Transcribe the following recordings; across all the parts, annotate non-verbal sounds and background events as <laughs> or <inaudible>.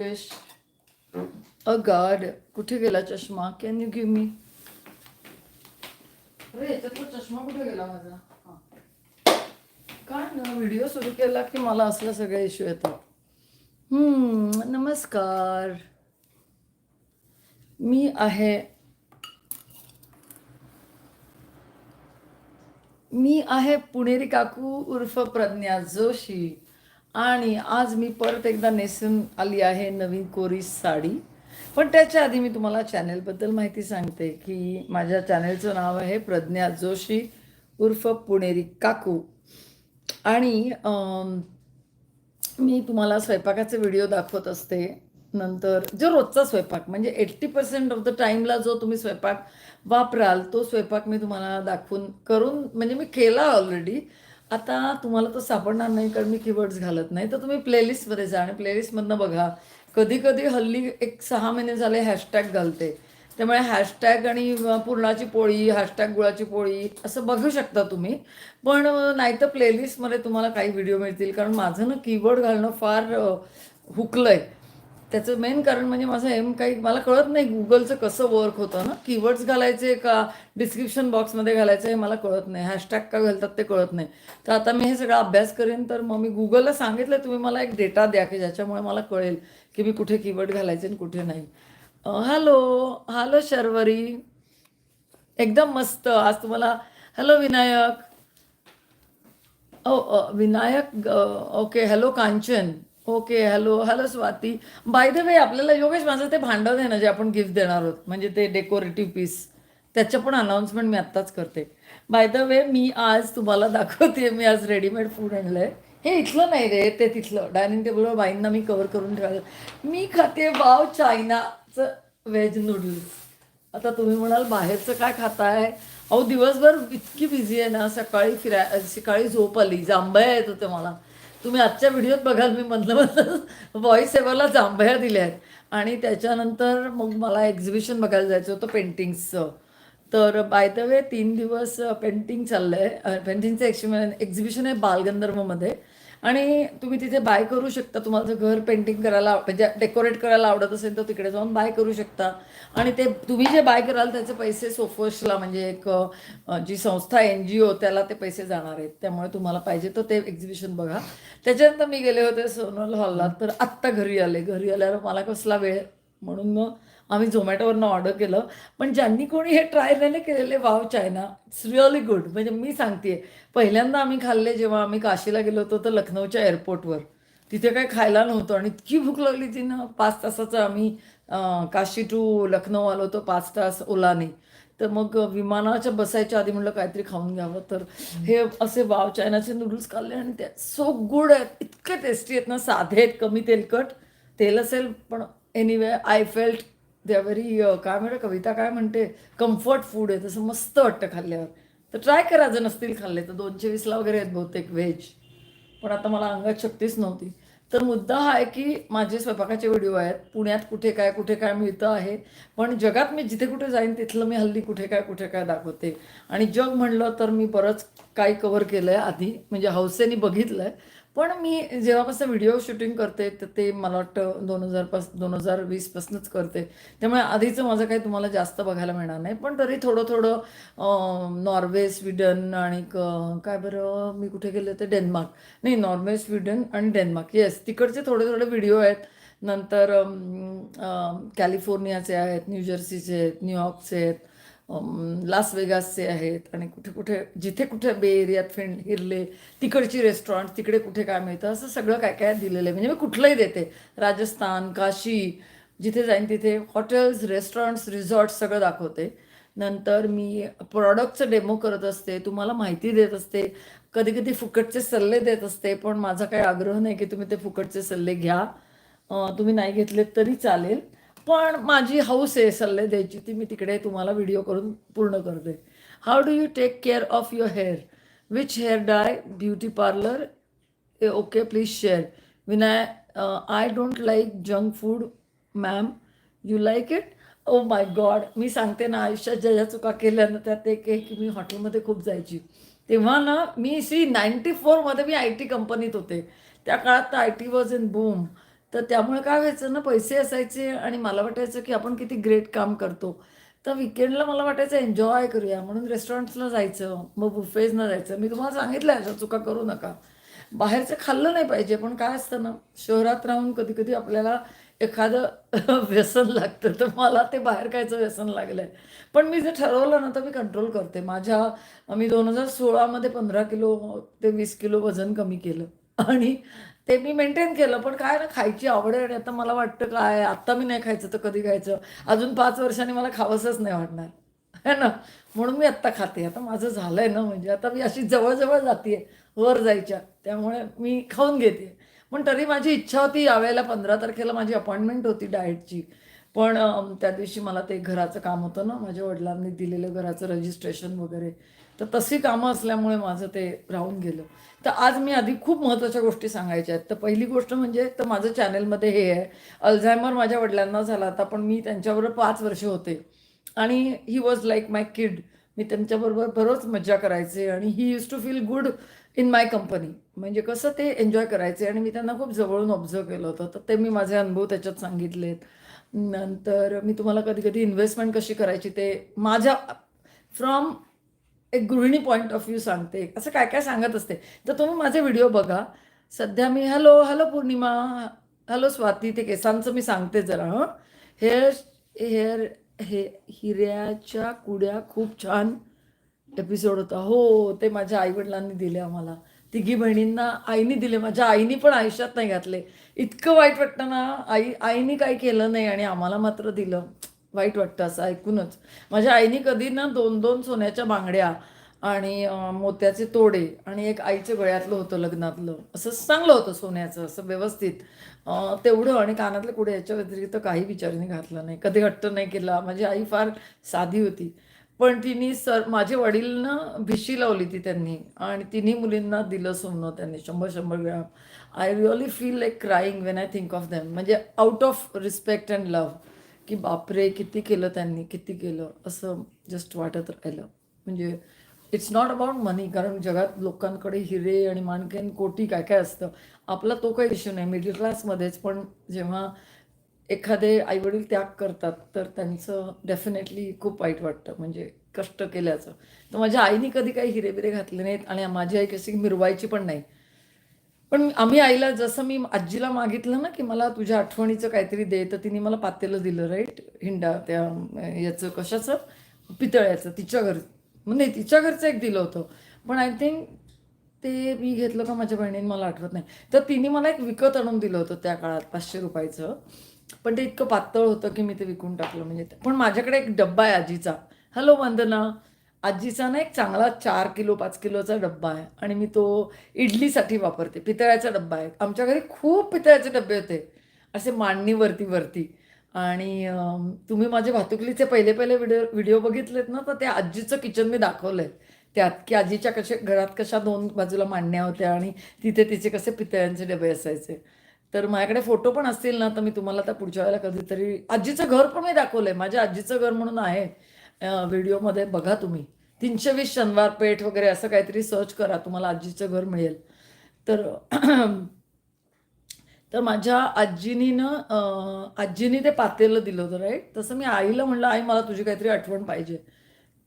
Fish. Oh God, कुठे गेला चष्मा? कॅन यू गिव्ह मी अरे याच्यातला चष्मा कुठे गेला माझा. काय ना व्हिडिओ सुरू केला की मला असलं सगळे इश्यू येतात. हम्म, नमस्कार. मी आहे मी आहे पुणेरी काकू उर्फ प्रज्ञा जोशी. आणि आज मी परत एकदा नेसून आली आहे नवीन कोरी साडी. पण त्याच्या आधी मी तुम्हाला चॅनेलबद्दल माहिती सांगते की माझ्या चॅनेलचं नाव आहे प्रज्ञा जोशी उर्फ पुणेरी काकू. आणि मी तुम्हाला स्वयंपाकाचे व्हिडिओ दाखवत असते. नंतर जो रोजचा स्वयंपाक म्हणजे एट्टी पर्सेंट ऑफ द टाईमला जो तुम्ही स्वयंपाक वापराल तो स्वयंपाक मी तुम्हाला दाखवून करून म्हणजे मी केला ऑलरेडी आता तुम्हाला तो सापडणार नाही कारण मी कीवर्ड्स घालत नाही. तर तुम्ही प्लेलिस्टमध्ये जा आणि प्लेलिस्टमधनं बघा. कधी कधी हल्ली एक सहा महिने झाले हॅशटॅग घालते. त्यामुळे हॅशटॅग आणि पुरणाची पोळी हॅशटॅग गुळाची पोळी असं बघू शकता तुम्ही. पण नाहीतर प्लेलिस्टमध्ये तुम्हाला काही व्हिडिओ मिळतील. कारण माझं ना कीवर्ड घालणं फार हुकलं आहे त्याचं मेन कारण म्हणजे माझं एम काही मला कळत नाही गुगलचं कसं वर्क होतं ना. कीवर्ड्स घालायचे का? डिस्क्रिप्शन बॉक्समध्ये घालायचं हे मला कळत नाही. हॅशटॅग का घालतात ते कळत नाही. तर आता मी हे सगळा अभ्यास करेन तर मग मी गुगलला सांगितलं तुम्ही मला एक डेटा द्या की ज्याच्यामुळे मला कळेल की मी कुठे कीवर्ड घालायचे आणि कुठे नाही. Hello hello Sharvari. एकदम मस्त. आज तुम्हाला hello Vinayak. Oh Vinayak okay hello Kanchan. Okay hello hello Swati. By the way आपल्याला योगेश माझं ते भांडं आहे ना जे आपण गिफ्ट देणार आहोत म्हणजे ते डेकोरेटिव्ह पीस त्याचं पण अनाऊन्समेंट मी आत्ताच करते. बाय द वे मी आज तुम्हाला दाखवते मी आज रेडीमेड फूड आणलं आहे हे इथलं नाही रे ते तिथलं. डायनिंग टेबलवर बाईंना मी कवर करून ठेवायला. मी खाते वाव चायनाचं व्हेज नूडल्स आता तुम्ही म्हणाल बाहेरचं काय खाताय? अहो दिवसभर इतकी बिझी आहे ना सकाळी फिराय सकाळी झोप आली. जांभया येत होते मला. तुम्ही आजच्या व्हिडिओत बघाल मी मधलं मधलं व्हॉइस सेवरला जांभया दिल्या आहेत. आणि त्याच्यानंतर मग मला एक्झिबिशन बघायला जायचं होतं पेंटिंग्सचं तर बाय द वे तीन दिवस पेंटिंग चाललं आहे पेंटिंगचं एक्झिबिशन एक्झिबिशन आहे बालगंधर्वमध्ये. आणि तुम्ही तिथे बाय करू शकता. तुम्हाला घर पेंटिंग करायला म्हणजे डेकोरेट करायला आवडत असेल तर तिकडे जाऊन बाय करू शकता. आणि ते तुम्ही जे बाय कराल त्याचे पैसे सोफर्सला म्हणजे एक जी संस्था एन जी ओ त्याला ते पैसे जाणार आहेत. त्यामुळे तुम्हाला पाहिजे तर ते एक्झिबिशन बघा. त्याच्यानंतर मी गेले होते सोनल हॉलला तर आत्ता घरी आले. घरी आल्यावर मला कसला वेळ? म्हणून मग आम्ही झोमॅटोवरनं ऑर्डर केलं. पण ज्यांनी कोणी हे ट्राय नाही केलेले wow China it's really good म्हणजे मी सांगते पहिल्यांदा आम्ही खाल्ले जेव्हा आम्ही काशीला गेलो होतो तर लखनौच्या एअरपोर्टवर. तिथे काय खायला नव्हतं आणि इतकी भूक लागली ती ना पाच तासाचं आम्ही काशी टू लखनौ आलो होतो पाच तास ओलाने. तर मग विमानाच्या बसायच्या आधी म्हणलं काहीतरी खाऊन घ्यावं. तर हे असे वाव चायनाचे नूडल्स खाल्ले आणि ते सो गुड आहेत. इतके टेस्टी आहेत ना साधे आहेत कमी तेलकट. तेल असेल पण anyway I felt the very काय म्हणते कविता काय म्हणते कम्फर्ट फूड आहे तसं मस्त वाटतं खाल्ल्यावर. तर ट्राय करा जर नसतील खाल्ले तर दोनशे वीसला वगैरे आहेत बहुतेक व्हेज पण आता मला अंगात शक्तीच नव्हती. तर मुद्दा हा आहे की माझे स्वयंपाकाचे व्हिडिओ आहेत. पुण्यात कुठे काय कुठे काय मिळतं आहे. पण जगात मी जिथे कुठे जाईन तिथलं मी हल्ली कुठे काय कुठे काय दाखवते. आणि जग म्हणलं तर मी बरंच काही कवर केलं आहे आधी म्हणजे हौसेने बघितलं आहे पण मी जेव्हापासून व्हिडिओ शूटिंग करते तर ते मला वाटतं दोन हजार पास दोन हजार वीसपासूनच करते. त्यामुळे आधीचं माझं काही तुम्हाला जास्त बघायला मिळणार नाही. पण तरी थोडं थोडं नॉर्वे स्वीडन आणि काय बरं मी कुठे गेले होते? डेन्मार्क. नाही नॉर्वे स्वीडन आणि डेन्मार्क. येस तिकडचे थोडे थोडे व्हिडिओ आहेत. नंतर कॅलिफोर्नियाचे आहेत न्यूजर्सीचे आहेत न्यूयॉर्कचे आहेत. लास वेगासचे आहेत आणि कुठे कुठे जिथे कुठे बे एरियात फिर हिरले तिकडची रेस्टॉरंट तिकडे कुठे काय मिळतं असं सगळं काय काय दिलेलं आहे. म्हणजे मी कुठलंही देते. राजस्थान काशी जिथे जाईन तिथे हॉटेल्स रेस्टॉरंट्स रिझॉर्ट्स सगळं दाखवते. नंतर मी प्रॉडक्टचं डेमो करत असते तुम्हाला माहिती देत असते. कधी कधी फुकटचे सल्ले देत असते पण माझा काही आग्रह नाही की तुम्ही ते फुकटचे सल्ले घ्या. तुम्ही नाही घेतलेत तरी चालेल. पण माझी हौस आहे सल्ले द्यायची ती मी तिकडे तुम्हाला व्हिडिओ करून पूर्ण करते. How do you take care of your hair which hair dye beauty parlour okay please share Vinay I don't like junk food ma'am you like it oh my God मी सांगते ना आयुष्यात ज्या ज्या चुका केल्या ना त्यात एक आहे की मी हॉटेलमध्ये खूप जायची. तेव्हा ना मी सी नाईन्टी फोरमध्ये मी आय टी कंपनीत होते. त्या काळात तर I T was in boom तर त्यामुळे काय व्हायचं ना पैसे असायचे आणि मला वाटायचं की आपण किती ग्रेट काम करतो. तर विकेंडला मला वाटायचं एन्जॉय करूया. म्हणून रेस्टॉरंट्सला जायचं मग बुफेजनं जायचं. मी तुम्हाला सांगितलं अशा चुका करू नका. बाहेरचं खाल्लं नाही पाहिजे पण काय असतं ना शहरात राहून कधी कधी आपल्याला एखादं <laughs> व्यसन लागतं तर मला ते बाहेर खायचं व्यसन लागलं आहे पण मी जे ठरवलं ना तर मी कंट्रोल करते. माझ्या मी दोन हजार सोळामध्ये पंधरा किलो ते वीस किलो वजन कमी केलं. आणि ते मी मेंटेन केलं पण काय ना खायची आवड आहे आणि आता मला वाटतं काय आत्ता मी नाही खायचं तर कधी खायचं? अजून पाच वर्षांनी मला खावंसंच नाही वाटणार. है ना? म्हणून मी आत्ता खाते. आता माझं झालंय ना म्हणजे आता मी अशी जवळजवळ जाते वर जायच्या. त्यामुळे मी खाऊन घेते. पण तरी माझी इच्छा होती यावेळेला पंधरा तारखेला माझी अपॉइंटमेंट होती डाएटची. पण त्या दिवशी मला ते घराचं काम होतं ना माझ्या वडिलांनी दिलेलं घराचं रजिस्ट्रेशन वगैरे. तर तशी कामं असल्यामुळे माझं ते राहून गेलं. तर आज मी आधी खूप महत्त्वाच्या गोष्टी सांगायच्या आहेत. तर पहिली गोष्ट म्हणजे तर माझं चॅनलमध्ये हे आहे. अल्झायमर माझ्या वडिलांना झाला आता पण मी त्यांच्याबरोबर पाच वर्ष होते. आणि he was like my kid me त्यांच्याबरोबर बरोच मज्जा करायचे आणि ही use to feel good in my company म्हणजे कसं ते एन्जॉय करायचे आणि मी त्यांना खूप जवळून ऑब्झर्व केलं होतं. तर ते मी माझे अनुभव त्याच्यात सांगितलेत. नंतर मी तुम्हाला कधी कधी इन्व्हेस्टमेंट कशी करायची ते माझ्या फ्रॉम एक गृहिणी पॉईंट ऑफ व्ह्यू सांगते. असं काय काय सांगत असते. तर तुम्ही माझे व्हिडिओ बघा. सध्या मी hello hello Purnima. Hello Swati. ते केसांचं मी सांगते जरा हं. हेअर हेअर हे हिऱ्याच्या कुड्या खूप छान एपिसोड होता. हो ते माझ्या आईवडिलांनी दिले आम्हाला. तिघी बहिणींना आईनी दिले. माझ्या आईने पण आयुष्यात नाही घातले. इतकं वाईट वाटतं ना आई आईने काही केलं नाही आणि आम्हाला मात्र दिलं. वाईट वाटतं असं ऐकूनच. माझ्या आईने कधी ना दोन दोन सोन्याच्या बांगड्या आणि मोत्याचे तोडे आणि एक आईच्या गळ्यातलं होतं लग्नातलं. असं चांगलं होतं सोन्याचं असं व्यवस्थित. तेवढं आणि कानातलं कुठे याच्या व्यतिरिक्त काही विचाराने घातलं नाही. कधी हट्ट नाही केला. माझी आई फार साधी होती. पण तिने सर माझे वडील ना भिशी लावली ती त्यांनी आणि तिन्ही मुलींना दिलं सोनं त्यांनी शंभर शंभर gram. I really feel like crying when I think of them म्हणजे out of respect and love की बापरे किती केलं त्यांनी किती केलं असं जस्ट वाटत राहिलं. म्हणजे इट्स नॉट अबाउट मनी कारण जगात लोकांकडे हिरे आणि माणकेन कोटी काय काय असतं? आपला तो काही इश्यू नाही मिडल क्लासमध्येच पण जेव्हा एखादे आईवडील त्याग करतात तर त्यांचं डेफिनेटली खूप वाईट वाटतं म्हणजे कष्ट केल्याचं. तर माझ्या आईने कधी काही हिरे बिरे घातले नाहीत आणि माझी आई कशी मिरवायची पण नाही. पण आम्ही आईला जसं मी आजीला मागितलं ना की मला तुझ्या आठवणीचं काहीतरी दे तर तिने मला पातेलं दिलं राईट हिंडा त्या याचं कशाचं? पितळ्याचं तिच्या घर म्हणजे नाही तिच्या घरचं एक दिलं होतं. पण आय थिंक ते मी घेतलं का माझ्या बहिणीने मला आठवत नाही. तर तिने मला एक विकत आणून दिलं होतं त्या काळात पाचशे रुपयाचं. पण ते इतकं पातळ होतं की मी ते विकून टाकलं म्हणजे पण माझ्याकडे एक डब्बा आहे आजीचा. हॅलो वंदना. आजीचा ना एक चांगला चार किलो पाच किलोचा डब्बा आहे आणि मी तो इडलीसाठी वापरते पितळ्याचा डब्बा आहे. आमच्या घरी खूप पितळ्याचे डबे होते असे मांडणीवरती वरती. आणि तुम्ही माझे भातुकलीचे पहिले पहिले व्हिडिओ व्हिडिओ बघितलेत ना तर त्या आजीचं किचन मी दाखवलं आहे त्यात की आजीच्या कशा घरात कशा दोन बाजूला मांडण्या होत्या आणि तिथे तिचे कसे पितळ्यांचे डबे असायचे. तर माझ्याकडे फोटो पण असतील ना तर मी तुम्हाला आता पुढच्या वेळेला कधीतरी आजीचं घर पण मी दाखवलंय. माझ्या आजीचं घर म्हणून आहे. व्हिडिओमध्ये बघा तुम्ही. तीनशे वीस शनिवार पेठ वगैरे असं काहीतरी सर्च करा तुम्हाला आजीचं घर मिळेल. तर <clears throat> तर माझ्या आजीनी ना आजीनी ते पातेलं दिलं होतं राईट तसं मी आईला म्हणलं आई मला तुझी काहीतरी आठवण पाहिजे.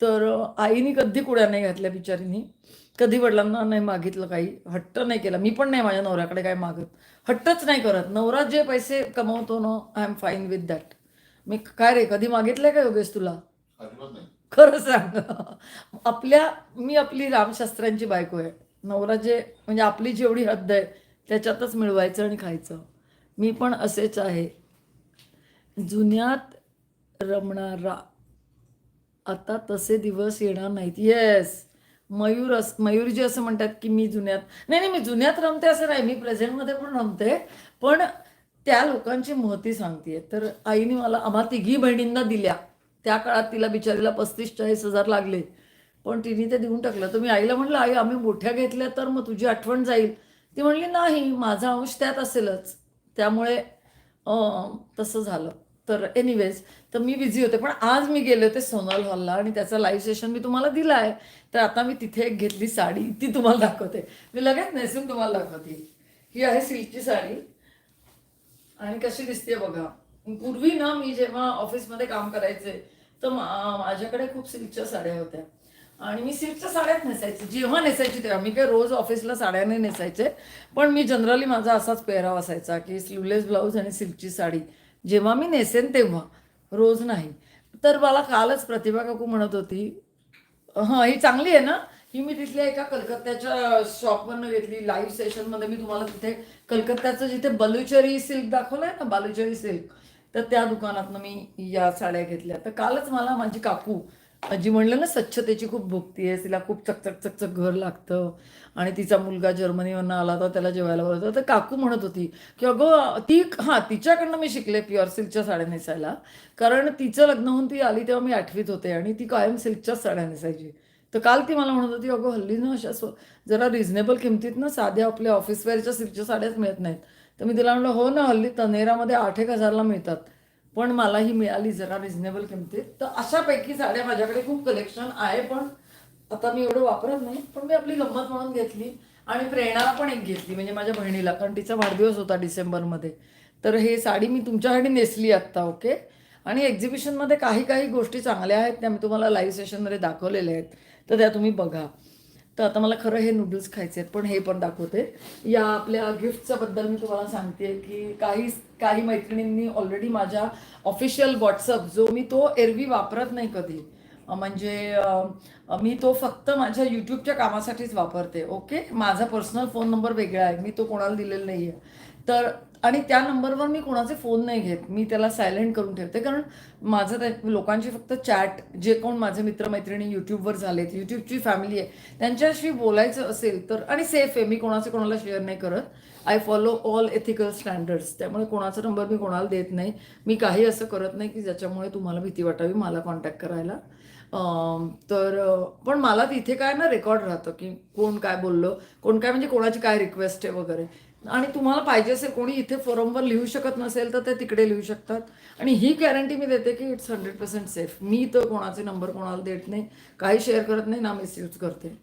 तर आईनी कधी कुड्या नाही घातल्या बिचारीनी. कधी वडिलांना नाही मागितलं काही. हट्ट नाही केला. मी पण नाही माझ्या नवऱ्याकडे काय मागत. हट्टच नाही करत. नवरा जे पैसे कमवतो ना I am fine with that मी काय रे कधी मागितलंय का योगेश तुला? अजिबात नाही. खरं सांग. आपल्या मी आपली रामशास्त्रांची बायको आहे. नवरा जे म्हणजे आपली जेवढी हद्द आहे त्याच्यातच मिळवायचं आणि खायचं. मी पण असेच आहे. जुन्यात रमणारा आता तसे दिवस येणार नाहीत. येस मयूर अस मयूरजी असं म्हणतात की मी जुन्यात नाही नाही मी जुन्यात रमते असं नाही. मी प्रेझेंटमध्ये पण रमते. पण त्या लोकांची महती सांगते तर आईने मला आम्हा तिघी बहिणींना दिल्या. त्या काळात तिला बिचारीला पस्तीस चाळीस हजार लागले. पण तिने ते देऊन टाकलं. तर मी आईला म्हटलं आई आम्ही मोठ्या घेतल्या तर मग तुझी आठवण जाईल. ती म्हणली नाही माझा अंश त्यात असेलच. त्यामुळे तसं झालं. तर एनिवेज तर मी बिझी होते. पण आज मी गेले होते सोनल हॉलला आणि त्याचा लाईव्ह सेशन मी तुम्हाला दिला आहे तर आता मी तिथे एक घेतली साडी. ती तुम्हाला दाखवते. मी लगेच नेसून तुम्हाला दाखवते. ही आहे सिल्कची साडी. आणि कशी दिसते बघा. पूर्वी ना मी जेव्हा ऑफिसमध्ये काम करायचे तर माझ्याकडे खूप सिल्कच्या साड्या होत्या. आणि मी सिल्कच्या साड्याच नेसायचे. जेव्हा नेसायची तेव्हा. मी काय रोज ऑफिसला साड्याने नेसायचे. पण मी जनरली माझा असाच पेहराव असायचा की स्लीवलेस ब्लाऊज आणि सिल्कची साडी. जेव्हा मी नेसेन तेव्हा. रोज नाही. तर मला कालच प्रतिभा काकू म्हणत होती हां ही चांगली आहे ना? ही मी तिथल्या एका कलकत्त्याच्या शॉपवरनं घेतली. लाईव्ह सेशनमध्ये मी तुम्हाला तिथे कलकत्त्याचं जिथे बलुचरी सिल्क दाखवलं आहे ना? बालुचरी सिल्क. तर त्या दुकानातनं मी या साड्या घेतल्या. तर कालच मला माझी काकू जी म्हणलं ना स्वच्छतेची खूप भुकती आहे तिला खूप चकचक चकचक घर लागतं आणि तिचा मुलगा जर्मनीवरनं आला होता त्याला जेवायला बोलवतं तर काकू म्हणत होती की अगं ती हां तिच्याकडनं मी शिकले प्युअर सिल्कच्या साड्या नेसायला. कारण तिचं लग्न होऊन ती आली तेव्हा मी आठवीत होते आणि ती कायम सिल्कच्याच साड्या नेसायची. तर काल ती मला म्हणत होती अगं हल्ली ना अशा जरा रिझनेबल किमतीत ना साध्या आपल्या ऑफिसवेअरच्या सिल्कच्या साड्याच मिळत नाहीत. तर मी तिला म्हणलं हो ना हल्ली तनेरामध्ये आठ एक हजारला मिळतात पण मला ही मिळाली जरा रिझनेबल किमतीत. तर अशापैकी साड्या माझ्याकडे खूप कलेक्शन आहे पण आता मी एवढं वापरत नाही पण मी आपली गंमत म्हणून घेतली आणि प्रेरणाला पण एक घेतली म्हणजे माझ्या बहिणीला कारण तिचा वाढदिवस होता डिसेंबरमध्ये. तर हे साडी मी तुमच्यासाठी नेसली आत्ता ओके? आणि एक्झिबिशनमध्ये काही काही गोष्टी चांगल्या आहेत त्या मी तुम्हाला लाईव्ह सेशनमध्ये दाखवलेल्या आहेत तर त्या तुम्ही बघा. तर आता मला खरं हे नूडल्स खायचे आहेत पण हे पण दाखवते. या आपल्या गिफ्टच्याबद्दल मी तुम्हाला सांगते की काही काही मैत्रिणींनी ऑलरेडी माझ्या ऑफिशियल व्हॉट्सअप जो मी तो एरवी वापरत नाही कधी. म्हणजे मी तो फक्त माझ्या यूट्यूबच्या कामासाठीच वापरते ओके माझा पर्सनल फोन नंबर वेगळा आहे मी तो कोणाला दिलेला नाही आहे तर आणि त्या नंबरवर मी कोणाचे फोन नाही घेत. मी त्याला सायलेंट करून ठेवते. कारण माझं त्या लोकांची फक्त चॅट जे कोण माझे मित्रमैत्रिणी यूट्यूबवर झालेत यूट्यूबची फॅमिली आहे त्यांच्याशी बोलायचं असेल तर आणि सेफ आहे मी कोणाचे कोणाला शेअर नाही करत. I follow all ethical standards त्यामुळे कोणाचा नंबर मी कोणाला देत नाही. मी काही असं करत नाही की ज्याच्यामुळे तुम्हाला भीती वाटावी मला कॉन्टॅक्ट करायला. तर पण मला तिथे काय ना रेकॉर्ड राहतं की कोण काय बोललं कोण काय म्हणजे कोणाची काय रिक्वेस्ट आहे वगैरे. आणि तुम्हाला पाहिजे असेल कोणी इथे फोरमवर लिहू शकत नसेल तर ते तिकडे लिहू शकतात. आणि ही गॅरंटी मी देते की इट्स हंड्रेड पर्सेंट सेफ मी तर कोणाचे नंबर कोणाला देत नाही काही शेअर करत नाही ना मिसयूज करते.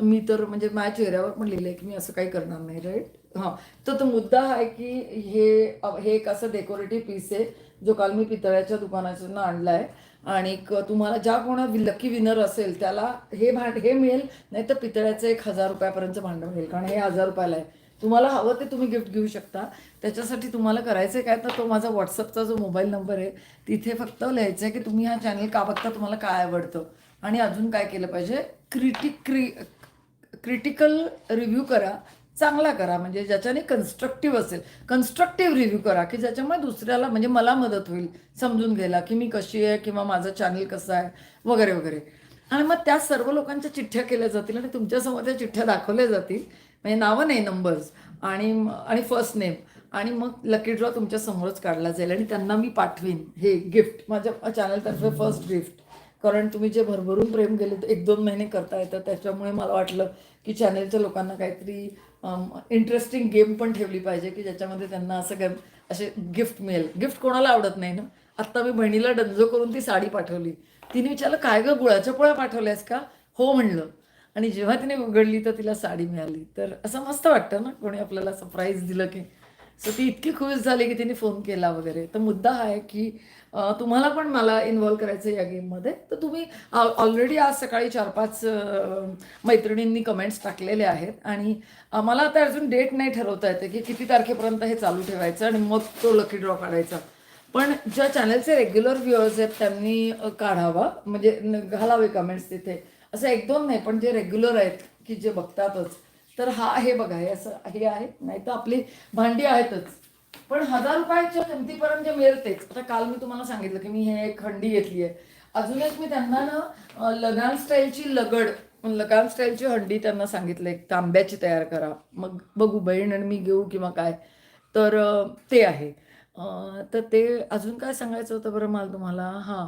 मी तर म्हणजे माझ्या चेहऱ्यावर पण लिहिलं आहे की मी असं काही करणार नाही राईट हां. तर तो मुद्दा आहे की हे हे एक असं डेकोरेटिव्ह पीस आहे जो काल मी पितळ्याच्या दुकानातून आणला आहे आणि तुम्हाला ज्या कोणा लकी विनर असेल त्याला हे भांड हे मिळेल नाही तर पितळ्याचं एक हजार रुपयापर्यंत भांडं मिळेल. कारण हे हजार रुपयाला आहे. तुम्हाला हवं ते तुम्ही गिफ्ट घेऊ शकता. त्याच्यासाठी तुम्हाला करायचं आहे काय तर तो माझा व्हॉट्सअपचा जो मोबाईल नंबर आहे तिथे फक्त लिहायचं आहे की तुम्ही हा चॅनल का बघता तुम्हाला काय आवडतं? आणि अजून काय केलं पाहिजे? क्रिटिक क्रि क्रिटिकल रिव्ह्यू करा चांगला करा. म्हणजे ज्याच्याने कन्स्ट्रक्टिव्ह असेल. कन्स्ट्रक्टिव्ह रिव्ह्यू करा की ज्याच्यामुळे दुसऱ्याला म्हणजे मला मदत होईल समजून घ्यायला की मी कशी आहे किंवा माझं चॅनल कसं आहे वगैरे वगैरे. आणि मग त्या सर्व लोकांच्या चिठ्ठ्या केल्या जातील आणि तुमच्यासमोर त्या चिठ्ठ्या दाखवल्या जातील म्हणजे नावं नाही नंबर्स आणि आणि फर्स्ट नेम आणि मग लकी ड्रॉ तुमच्या समोरच काढला जाईल आणि त्यांना मी पाठवीन हे गिफ्ट माझ्या चॅनलतर्फे फर्स्ट गिफ्ट कारण तुम्ही जे भरभरून प्रेम केले तर एक दोन महिने करता येतं. त्याच्यामुळे मला वाटलं की चॅनलच्या लोकांना काहीतरी इंटरेस्टिंग गेम पण ठेवली पाहिजे की ज्याच्यामध्ये त्यांना असं काय असे गिफ्ट मिळेल. गिफ्ट कोणाला आवडत नाही ना? आत्ता मी बहिणीला डंजो करून ती साडी पाठवली. तिने विचारलं काय गं गुळाच्या पोळ्या पाठवल्यास का? हो म्हणलं. आणि जेव्हा तिने उघडली तर तिला साडी मिळाली. तर असं मस्त वाटतं ना कोणी आपल्याला सरप्राईज दिलं की. सो ती इतकी खुश झाली की तिने फोन केला वगैरे. तर मुद्दा हा आहे की तुम्हाला पण मला इन्व्हॉल्व करायचं आहे या गेममध्ये तर तुम्ही ऑलरेडी आज सकाळी चार पाच मैत्रिणींनी कमेंट्स टाकलेले आहेत. आणि मला आता अजून डेट नाही ठरवता येते की किती तारखेपर्यंत हे चालू ठेवायचं आणि मग तो लकी ड्रॉ काढायचा. पण ज्या चॅनलचे रेग्युलर व्ह्युअर्स आहेत त्यांनी काढावा. म्हणजे घालावे कमेंट्स तिथे. असं एक दोन नाही पण जे रेग्युलर आहेत की जे बघतातच तर हा आहे बघा हे असं हे आहे नाही तर आपली भांडी आहेतच. पण हजार रुपयाच्या किमतीपर्यंत जे मिळतेच आता काल मी तुम्हाला सांगितलं की मी हे एक हंडी घेतली आहे. अजूनच मी त्यांना ना लगान स्टाईलची लगड लगान स्टाईलची हंडी त्यांना सांगितलं एक तांब्याची तयार करा. मग बघू बहीण आणि मी घेऊ किंवा काय. तर ते आहे. तर ते अजून काय सांगायचं होतं बरं मला तुम्हाला? हां.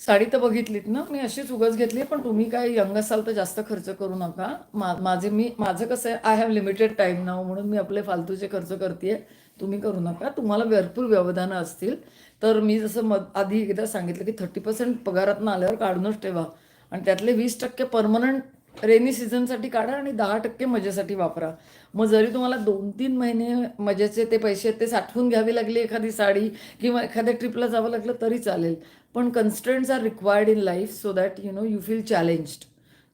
साडी तर बघितलीत ना? मी अशीच उगाच घेतली पण तुम्ही काय यंग असाल तर जास्त खर्च करू नका. मा माझे मी माझं कसं आहे आय हॅव लिमिटेड टाईम नाव म्हणून मी आपले फालतूचे खर्च करते तुम्ही करू नका. तुम्हाला भरपूर व्यवधानं असतील. तर मी जसं मग आधी एकदा सांगितलं की थर्टी पर्सेंट पगारातनं आल्यावर काढूनच ठेवा. आणि त्यातले वीस टक्के परमनंट रेनी सीझनसाठी काढा आणि दहा टक्के मजेसाठी वापरा. मग जरी तुम्हाला दोन तीन महिने मजेचे ते पैसे ते साठवून घ्यावे लागले एखादी साडी किंवा एखाद्या ट्रिपला जावं लागलं तरी चालेल. पण constants are required in life so that you know you feel challenged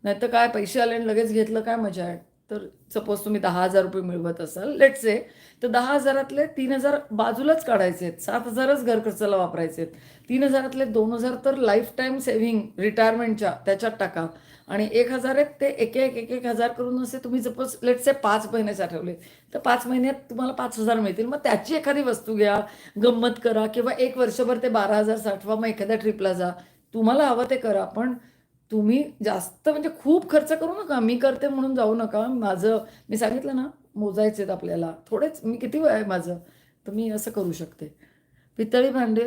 नाही तर काय पैसे आले आणि लगेच घेतलं काय मजा आहे? तर सपोज तुम्ही दहा हजार रुपये मिळवत असाल लेट से तर दहा हजारातले तीन हजार बाजूलाच काढायचे आहेत. सात हजारच घर खर्चाला वापरायचे आहेत. तीन हजारातले दोन हजार तर लाईफ टाईम सेव्हिंग रिटायरमेंटच्या त्याच्यात टाका. आणि एक हजार आहेत ते एक एक एक एक हजार करून असे तुम्ही सपोज लेटसे पाच महिने साठवले तर पाच महिन्यात तुम्हाला पाच हजार मिळतील. मग त्याची एखादी वस्तू घ्या गंमत करा किंवा एक वर्षभर ते बारा हजार साठवा मग एखाद्या ट्रिपला जा. तुम्हाला हवं ते करा पण तुम्ही जास्त म्हणजे खूप खर्च करू नका. मी करते म्हणून जाऊ नका. माझं मी सांगितलं ना मोजायचेत आपल्याला. थोडेच मी किती वय आहे माझं? तर मी असं करू शकते. पितळी भांडे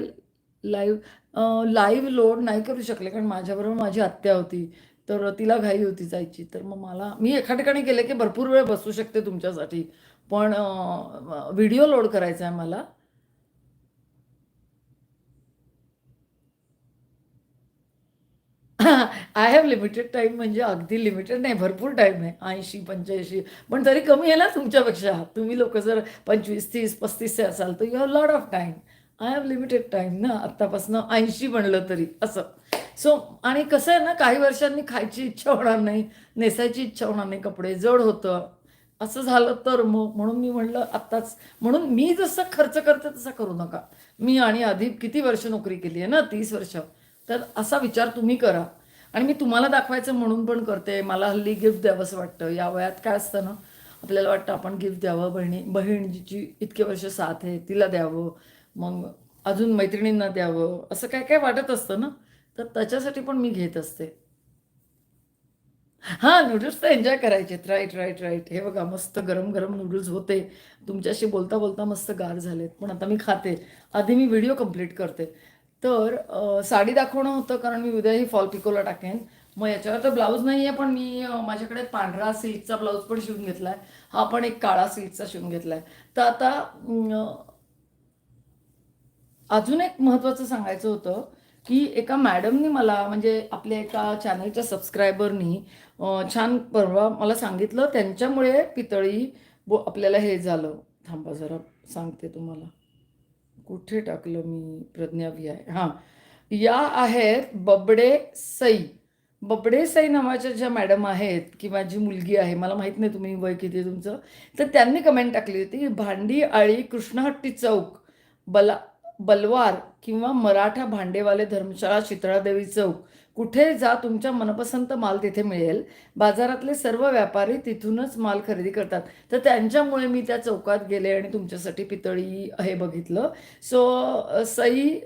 लाईव्ह लाईव्ह लोड नाही करू शकले कारण माझ्याबरोबर माझी आत्या होती. तर तिला घाई होती जायची. तर मग मला मी एका ठिकाणी गेले की भरपूर वेळ बसू शकते तुमच्यासाठी. पण व्हिडिओ लोड करायचा आहे मला. आय हॅव लिमिटेड टाईम म्हणजे अगदी लिमिटेड नाही भरपूर टाईम आहे. ऐंशी पंच्याऐंशी पण तरी कमी आहे ना तुमच्यापेक्षा. तुम्ही लोक जर पंचवीस तीस पस्तीसचे असाल तर you have lot of time I have limited time ना आत्तापासनं ऐंशी बनलं तरी असं. सो आणि कसं आहे ना काही वर्षांनी खायची इच्छा होणार नाही नेसायची इच्छा होणार नाही कपडे जड होतं. असं झालं तर मग म्हणून मी म्हणलं आत्ताच म्हणून मी जसं खर्च करते तसा करू नका. मी आणि आधी किती वर्ष नोकरी केली आहे ना तीस वर्ष. तर असा विचार तुम्ही करा. आणि मी तुम्हाला दाखवायचं म्हणून पण करते. मला हल्ली गिफ्ट द्यावंसं वाटतं. या वयात काय असतं ना आपल्याला वाटतं आपण गिफ्ट द्यावं बहिणी बहीण जिची इतके वर्ष साथ आहे तिला द्यावं मग अजून मैत्रिणींना द्यावं असं काय काय वाटत असतं ना? तर त्याच्यासाठी पण मी घेत असते. हां नूडल्स तर एन्जॉय करायचे राईट राईट राईट हे बघा मस्त गरम गरम नूडल्स होते. तुमच्याशी बोलता बोलता मस्त गार झालेत. पण आता मी खाते. आधी मी व्हिडिओ कंप्लीट करते. तर साडी दाखवणं होतं कारण मी उद्याही फॉल पिकोला टाकेन. मग याच्यावर तर ब्लाऊज नाही आहे पण मी माझ्याकडे पांढरा सिल्कचा ब्लाऊज पण शिवून घेतला आहे हा पण एक काळा सिल्कचा शिवून घेतला आहे तर आता अजून एक महत्त्वाचं सांगायचं होतं. की एका मॅडमनी मला म्हणजे आपल्या एका चॅनलच्या सबस्क्रायबरनी छान परवा मला सांगितलं त्यांच्यामुळे पितळी बो आपल्याला हे झालं. थांबा जरा सांगते तुम्हाला. कुठे टाकलं मी? प्रज्ञा व्ही आहे हां. या आहेत बबडे सई. बबडे सई नावाच्या ज्या मॅडम आहेत किंवा जी मुलगी आहे मला माहीत नाही तुम्ही वय किती तुमचं तर त्यांनी कमेंट टाकली होती भांडी आळी कृष्णहट्टी चौक बला बलवार किंवा मराठा भांडेवाले धर्मशाळा चितळादेवी चौक कुठे जा तुमच्या मनपसंत माल तिथे मिळेल. बाजारातले सर्व व्यापारी तिथूनच माल खरेदी करतात. तर त्यांच्यामुळे मी त्या चौकात गेले आणि तुमच्यासाठी पितळी हे बघितलं. So Sai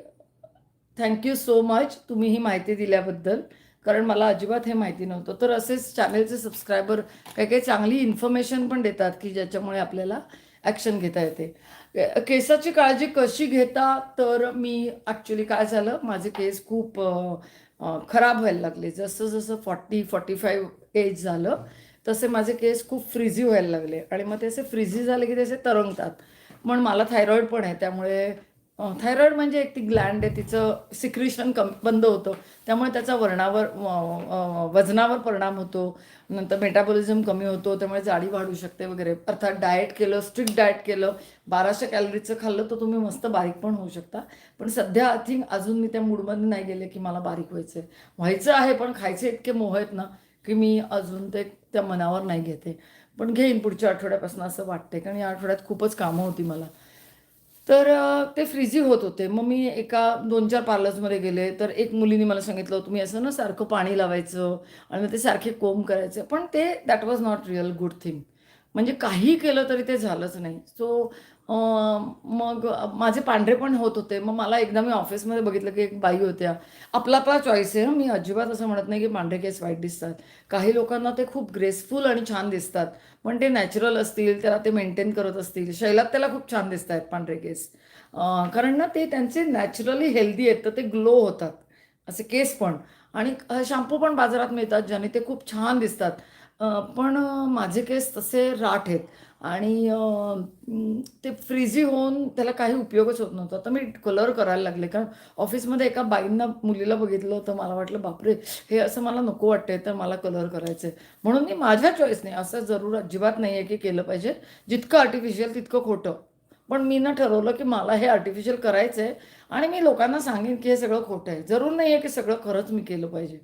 thank you so much तुम्ही ही माहिती दिल्याबद्दल. कारण मला अजिबात हे माहिती नव्हतं. तर असेच चॅनेलचे सबस्क्रायबर काही काही चांगली इन्फॉर्मेशन पण देतात की ज्याच्यामुळे आपल्याला ॲक्शन घेता येते. केसाची काळजी कशी घेता? तर मी ॲक्च्युली काय झालं? माझे केस खूप खराब व्हायला लागले. जसं जसं फॉर्टी फॉर्टी फाईव्ह एज झालं तसे माझे केस खूप फ्रिझी व्हायला लागले. आणि मग ते असे फ्रिझी झाले की ते असे तरंगतात. पण मला थायरॉईड पण आहे त्यामुळे थायरॉईड म्हणजे एक ती ग्लँड आहे तिचं सिक्रिशन कम बंद होतं. त्यामुळे त्याचा वर्णावर वजनावर परिणाम होतो. नंतर मेटाबॉलिझम कमी होतो त्यामुळे जाडी वाढू शकते वगैरे. अर्थात डाएट केलं स्ट्रिक्ट डाएट केलं बाराशे कॅलरीचं खाल्लं तर तुम्ही मस्त बारीक पण होऊ शकता. पण सध्या आय थिंक अजून मी त्या मूडमध्ये नाही गेले की मला बारीक व्हायचं आहे व्हायचं आहे पण खायचे इतके मोह आहेत ना की मी अजून ते त्या मनावर नाही घेते. पण घेईन पुढच्या आठवड्यापासून असं वाटते कारण या आठवड्यात खूपच कामं होती मला. तर ते फ्रीजी होत होते. मग मी एका दोन चार पार्लर्समध्ये गेले. तर एक मुलीने मला सांगितलं तुम्ही असं ना सारखं पाणी लावायचं आणि मग ते सारखे कोंब करायचे. पण ते that was not real good thing म्हणजे काही केलं तरी ते झालंच नाही. सो मग माझे पांढरे पण होत होते. मग मला एकदा मी ऑफिसमध्ये बघितलं की एक बाई होत्या. आपला आपला चॉईस आहे मी अजिबात असं म्हणत नाही की पांढरे केस वाईट दिसतात. काही लोकांना ते खूप ग्रेसफुल आणि छान दिसतात. पण ते नॅचरल असतील त्याला ते मेंटेन करत असतील. शैलात त्याला खूप छान दिसत आहेत पांढरे केस. कारण ना ते त्यांचे नॅचरली हेल्दी आहेत तर ते ग्लो होतात. असे केस पण. आणि शॅम्पू पण बाजारात मिळतात ज्याने ते खूप छान दिसतात. पण माझे केस तसे राठ आहेत. आणि ते फ्रीझी होऊन त्याला काही उपयोगच होत नव्हता. तर मी कलर करायला लागले. कारण ऑफिसमध्ये एका बाईंना मुलीला बघितलं तर मला वाटलं बापरे हे असं मला नको वाटतंय तर मला कलर करायचं आहे म्हणून मी माझ्या चॉईसने असं जरूर अजिबात नाही आहे की केलं पाहिजे. जितकं आर्टिफिशियल तितकं खोटं. पण मी ना ठरवलं की मला हे आर्टिफिशियल करायचं आहे आणि मी लोकांना सांगेन की हे सगळं खोटं आहे. जरूर नाही आहे की सगळं खरंच मी केलं पाहिजे.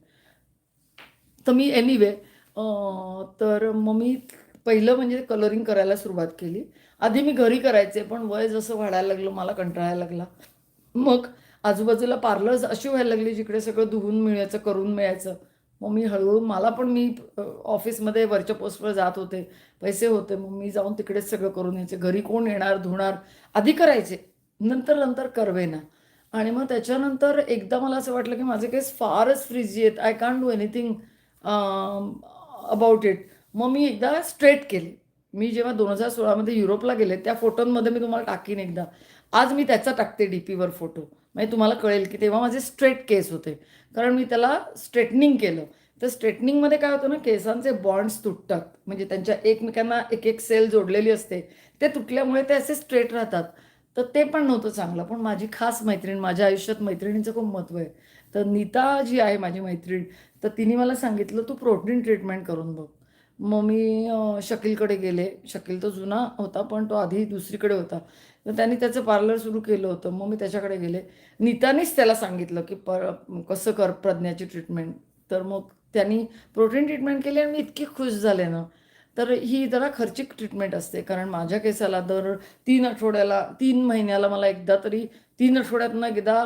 तर मी एनिवे तर मग मी पहिलं म्हणजे कलरिंग करायला सुरुवात केली. आधी मी घरी करायचे पण वय जसं वाढायला लागलं मला कंटाळायला लागला. मग आजूबाजूला पार्लर्स अशी व्हायला लागली जिकडे सगळं धुवून मिळायचं करून मिळायचं. मग मी हळूहळू मला पण मी ऑफिसमध्ये वरच्या पोस्टवर जात होते. पैसे होते मग मी जाऊन तिकडेच सगळं करून यायचे. घरी कोण येणार धुणार आधी करायचे. नंतर नंतर करवे ना आणि मग त्याच्यानंतर एकदा मला असं वाटलं की माझे केस फारच फ्रिजी आहेत. आय कान डू एनिथिंग अबाउट इट मग मी एकदा स्ट्रेट केले. मी जेव्हा दोन हजार सोळामध्ये युरोपला गेले त्या फोटोंमध्ये मी तुम्हाला टाकीन एकदा. आज मी त्याचा टाकते डी पीवर फोटो. म्हणजे तुम्हाला कळेल की तेव्हा माझे स्ट्रेट केस होते. कारण मी त्याला स्ट्रेटनिंग केलं. तर स्ट्रेटनिंगमध्ये काय होतं ना केसांचे बॉन्ड्स तुटतात. म्हणजे त्यांच्या एकमेकांना एक एक सेल जोडलेली असते. ते तुटल्यामुळे ते असे स्ट्रेट राहतात. तर ते पण नव्हतं चांगलं. पण माझी खास मैत्रीण माझ्या आयुष्यात मैत्रिणीचं खूप महत्त्व आहे. तर नीता जी आहे माझी मैत्रीण तर तिने मला सांगितलं तू प्रोटीन ट्रीटमेंट करून बघ. मग मी शकीलकडे गेले. शकील तो जुना होता पण तो आधी दुसरीकडे होता. तर त्यांनी त्याचं पार्लर सुरू केलं होतं. मग मी त्याच्याकडे गेले. नीतानीच त्याला सांगितलं की पर कसं कर प्रज्ञाची ट्रीटमेंट. तर मग त्यांनी प्रोटीन ट्रीटमेंट केली आणि मी इतकी खुश झाले ना. तर ही जरा खर्चिक ट्रीटमेंट असते. कारण माझ्या केसाला दर तीन आठवड्याला तीन महिन्याला मला एकदा तरी तीन आठवड्यातनं एकदा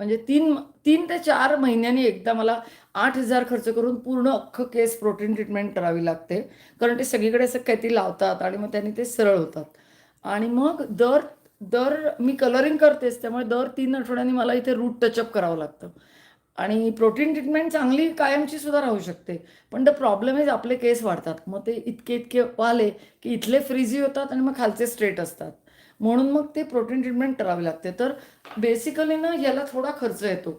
म्हणजे तीन तीन ते चार महिन्यांनी एकदा मला आठ हजार खर्च करून पूर्ण अख्खं केस प्रोटीन ट्रीटमेंट करावी लागते. कारण ते सगळीकडे असं काहीतरी लावतात आणि मग त्यांनी ते सरळ होतात. आणि मग दर दर मी कलरिंग करतेच त्यामुळे दर तीन आठवड्यांनी मला इथे रूट टचअप करावं लागतं. आणि प्रोटीन ट्रीटमेंट चांगली कायमची सुद्धा राहू शकते. पण द प्रॉब्लेम इज आपले केस वाढतात. मग ते इतके इतके वाले की इथले फ्रीझी होतात आणि मग खालचे स्ट्रेट असतात. म्हणून मग ते प्रोटीन ट्रीटमेंट करावी लागते. तर बेसिकली ना याला थोडा खर्च येतो.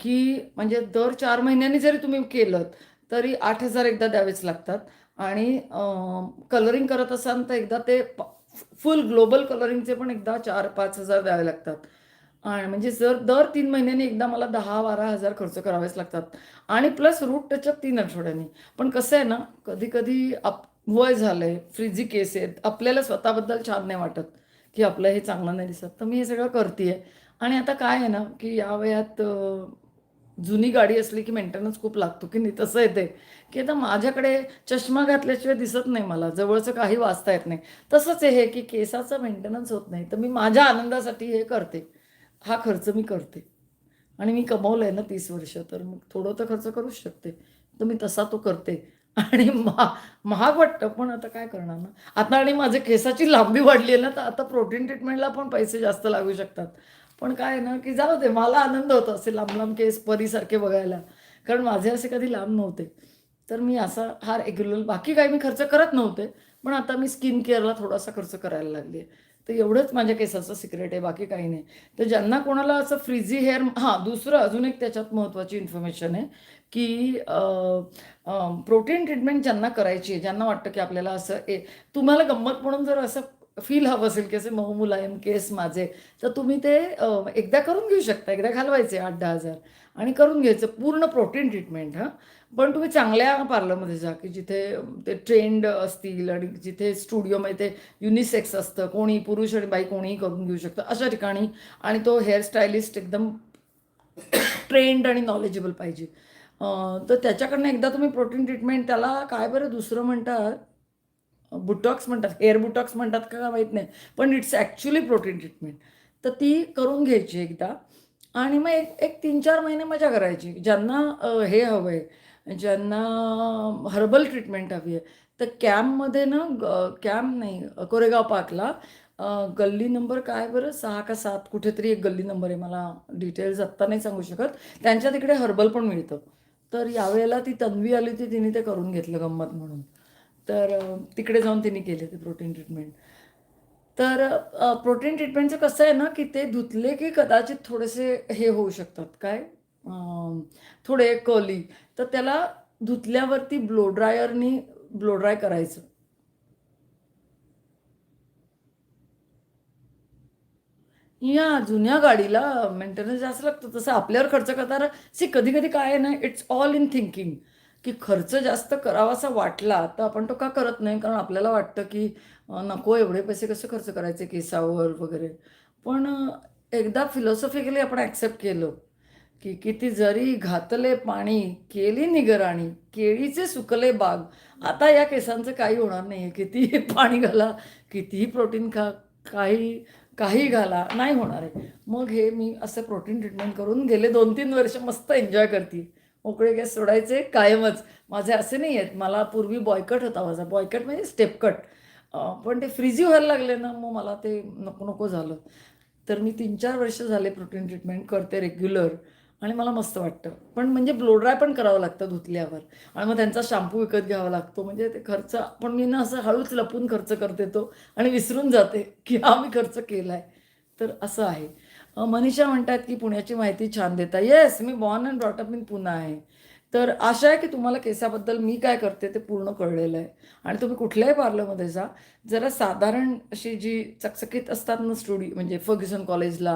की म्हणजे दर चार महिन्यांनी जरी तुम्ही केलं तरी आठ हजार एकदा द्यावेच लागतात. आणि कलरिंग करत असाल तर एकदा ते फुल ग्लोबल कलरिंगचे पण एकदा चार पाच हजार द्यावे लागतात. आणि म्हणजे जर दर तीन महिन्यांनी एकदा मला दहा बारा हजार खर्च करावेच लागतात. आणि प्लस रूट टचअप तीन आठवड्यांनी. पण कसं आहे ना कधी कधी आप वय झालंय फ्रिजी केस आहेत आपल्याला स्वतःबद्दल छान नाही वाटत. की आपलं हे चांगलं नाही दिसत. तर मी हे सगळं करते आणि आता काय आहे ना की या वयात जुनी गाडी असली की मेंटेनन्स खूप लागतो की नाही तसं येते की आता माझ्याकडे चष्मा घातल्याशिवाय दिसत नाही मला जवळचं काही वाचता येत नाही. तसंच हे की केसाचं मेंटेनन्स होत नाही. तर मी माझ्या आनंदासाठी हे करते. हा खर्च मी करते. आणि मी कमवलं आहे ना तीस वर्ष तर मग थोडं तर खर्च करूच शकते. तर मी तसा तो करते. आणि महा महाग वाटतं पण आता काय करणार ना? आता आणि माझे केसाची लांबी वाढली आहे ना तर आता प्रोटीन ट्रीटमेंटला पण पैसे जास्त लागू शकतात. पण काय आहे ना की जाऊ दे मला आनंद होतो असे लांब लांब केस परीसारखे बघायला. कारण माझे असे कधी लांब नव्हते. तर मी असा हा रेग्युलर बाकी काही मी खर्च करत नव्हते. पण आता मी स्किन केअरला थोडासा खर्च करायला लागली आहे. तर एवढंच माझ्या केसाचं सिक्रेट आहे बाकी काही नाही. तर ज्यांना कोणाला असं फ्रिझी हेअर हां दुसरं अजून एक त्याच्यात महत्त्वाची इन्फॉर्मेशन आहे की प्रोटीन ट्रीटमेंट ज्यांना करायची आहे ज्यांना वाटतं की आपल्याला असं ए तुम्हाला गंमत म्हणून जर असं फील हवं असेल की असे मऊ मुलायम केस माझे तर तुम्ही ते एकदा करून घेऊ शकता. एकदा घालवायचे आठ दहा हजार आणि करून घ्यायचं. पूर्ण प्रोटीन ट्रीटमेंट हां. पण तुम्ही चांगल्या पार्लरमध्ये जा की जिथे ते ट्रेंड असतील आणि जिथे स्टुडिओमध्ये ते युनिसेक्स असतं. कोणी पुरुष आणि बाई कोणीही करून घेऊ शकतं. अशा ठिकाणी आणि तो हेअरस्टायलिस्ट एकदम <coughs> ट्रेंड आणि नॉलेजेबल पाहिजे. तर त्याच्याकडनं एकदा तुम्ही प्रोटीन ट्रीटमेंट त्याला काय बरं दुसरं म्हणतात? बुटॉक्स म्हणतात हेअर बुटॉक्स म्हणतात का माहीत नाही पण इट्स ॲक्च्युली प्रोटीन ट्रीटमेंट. तर ती करून घ्यायची एकदा. आणि मग एक एक तीन चार महिने मजा करायची ज्यांना हे हवं आहे ज्यांना हर्बल ट्रीटमेंट हवी आहे. तर कॅम्पमध्ये ना ग- कॅम्प नाही कोरेगाव पार्कला गल्ली नंबर काय बरं? सहा का सात कुठेतरी एक गल्ली नंबर आहे मला डिटेल्स आत्ता नाही सांगू शकत. त्यांच्या तिकडे हर्बल पण मिळतं. तर यावेळेला ती तन्वी आली होती तिने ते करून घेतलं गंमत म्हणून. तर तिकडे जाऊन तिने केले ते प्रोटीन ट्रीटमेंट तर प्रोटीन ट्रीटमेंटचं कसं आहे ना की ते धुतले की कदाचित थोडेसे हे होऊ शकतात. काय? थोडे कली तर त्याला धुतल्यावरती ब्लो ड्रायरनी ब्लो ड्राय करायचं. या जुन्या गाडीला मेंटेनन्स जास्त लागतो. तसं आपल्यावर खर्च करताना सी कधी कधी काय आहे ना इट्स ऑल इन थिंकिंग की खर्च जास्त करावासा वाटला तर आपण तो का करत नाही? कारण आपल्याला वाटतं की नको एवढे पैसे कसे खर्च करायचे केसावर वगैरे. पण एकदा फिलॉसॉफिकली आपण ॲक्सेप्ट केलं की किती जरी घातले पाणी केली निगराणी केळीचे सुकले बाग आता या केसांचं काही होणार नाही आहे कितीही पाणी घाला कितीही प्रोटीन खा काही काही घाला नाही होणार आहे. मग हे मी असं प्रोटीन ट्रीटमेंट करून गेले दोन तीन वर्ष मस्त एन्जॉय करते मोकळे गॅस सोडायचे कायमच. माझे असे नाही आहेत. मला पूर्वी बॉयकट होता माझा. बॉयकट म्हणजे स्टेप कट पण ते फ्रीजी व्हायला लागले ना मग मला ते नको नको झालं. तर मी तीन चार वर्ष झाले प्रोटीन ट्रीटमेंट करते रेग्युलर आणि मला मस्त वाटतं. पण म्हणजे ब्लो ड्राय पण करावं लागतं धुतल्यावर. आणि मग त्यांचा शॅम्पू विकत घ्यावा लागतो. म्हणजे ते खर्च पण मी ना असं हळूच लपून खर्च करते तो आणि विसरून जाते की हा मी खर्च केला आहे तर असं आहे. मनीषा म्हणतात की पुण्याची माहिती छान देता. Yes me born and brought up in Pune आहे. तर आशा आहे की तुम्हाला केसाबद्दल मी काय करते ते पूर्ण कळलेलं आहे. आणि तुम्ही कुठल्याही पार्लरमध्ये जा जरा साधारण अशी जी चकचकीत असतात ना स्टुडिओ म्हणजे फर्ग्युसन कॉलेजला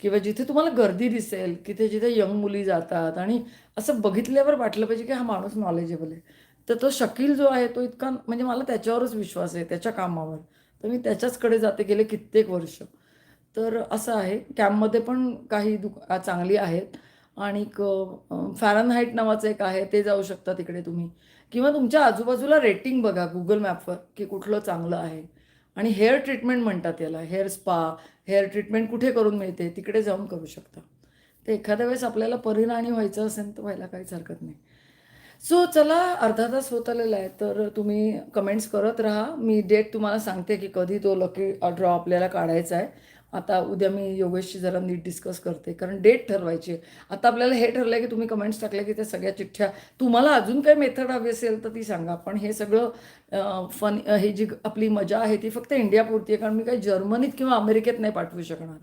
किंवा जिथे तुम्हाला गर्दी दिसेल की ते जिथे यंग मुली जातात आणि असं बघितल्यावर वाटलं पाहिजे की हा माणूस नॉलेजेबल आहे. तर तो शकील जो आहे तो इतका म्हणजे मला त्याच्यावरच विश्वास आहे त्याच्या कामावर. तर मी त्याच्याचकडे जाते गेले कित्येक वर्ष. तर असं आहे कॅम्पमध्ये पण काही दुका चांगली आहेत. आणि फॅरनहाईट नावाचं एक आहे ते जाऊ शकता तिकडे तुम्ही. किंवा तुमच्या आजूबाजूला रेटिंग बघा गुगल मॅपवर की कुठलं चांगलं आहे. आणि हेअर ट्रीटमेंट म्हणतात याला हेअर स्पा हेअर ट्रीटमेंट कुठे करून मिळते तिकडे जाऊन करू शकता. ते एखाद्या वेळेस आपल्याला परिणामी व्हायचं असेल तर व्हायला काहीच हरकत नाही. सो चला अर्धा तास होत आलेला आहे तर तुम्ही कमेंट्स करत राहा. मी डेट तुम्हाला सांगते की कधी तो लकी ड्रॉ आपल्याला काढायचा आहे. आता उद्या मी योगेशशी जरा नीट डिस्कस करते. कारण डेट ठरवायची आता आपल्याला हे ठरलं आहे की तुम्ही कमेंट्स टाकले की त्या सगळ्या चिठ्ठ्या तुम्हाला अजून काही मेथड हवी असेल तर ती सांगा. पण हे सगळं फन ही जी आपली मजा आहे ती फक्त इंडियापुरती आहे. कारण मी काही जर्मनीत किंवा अमेरिकेत नाही पाठवू शकणार.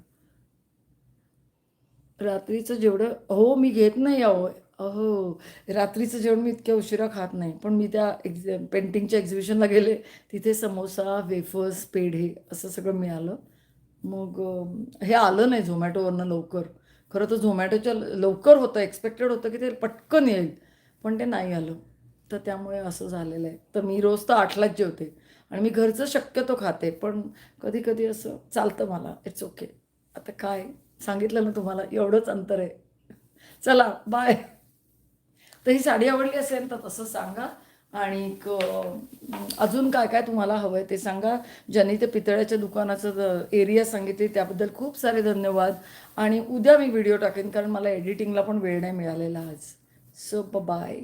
रात्रीचं जेवढं हो मी घेत नाही अहो. अहो रात्रीचं जेवण मी इतक्या उशिरा खात नाही. पण मी त्या एक्झ पेंटिंगच्या एक्झिबिशनला गेले. तिथे समोसा वेफर्स पेढे असं सगळं मिळालं. मग हे आलं नाही झोमॅटोवरनं लवकर. खरं तर झोमॅटोच्या लवकर होतं एक्सपेक्टेड होतं की ते पटकन येईल पण ते नाही आलं. तर त्यामुळे असं झालेलं आहे. तर मी रोज तर आठलाच जेवते आणि मी घरचं शक्यतो खाते पण कधी कधी असं चालतं मला इट्स ओके आता काय? सांगितलं ना तुम्हाला एवढंच अंतर आहे. चला बाय तर ही साडी आवडली असेल तर तसं सांगा. आणि अजून काय काय तुम्हाला हवं आहे ते सांगा. ज्यांनी ते पितळ्याच्या दुकानाचं एरिया सांगितले त्याबद्दल खूप सारे धन्यवाद. आणि उद्या मी व्हिडिओ टाकेन कारण मला एडिटिंगला पण वेळ नाही मिळालेला आज. So bye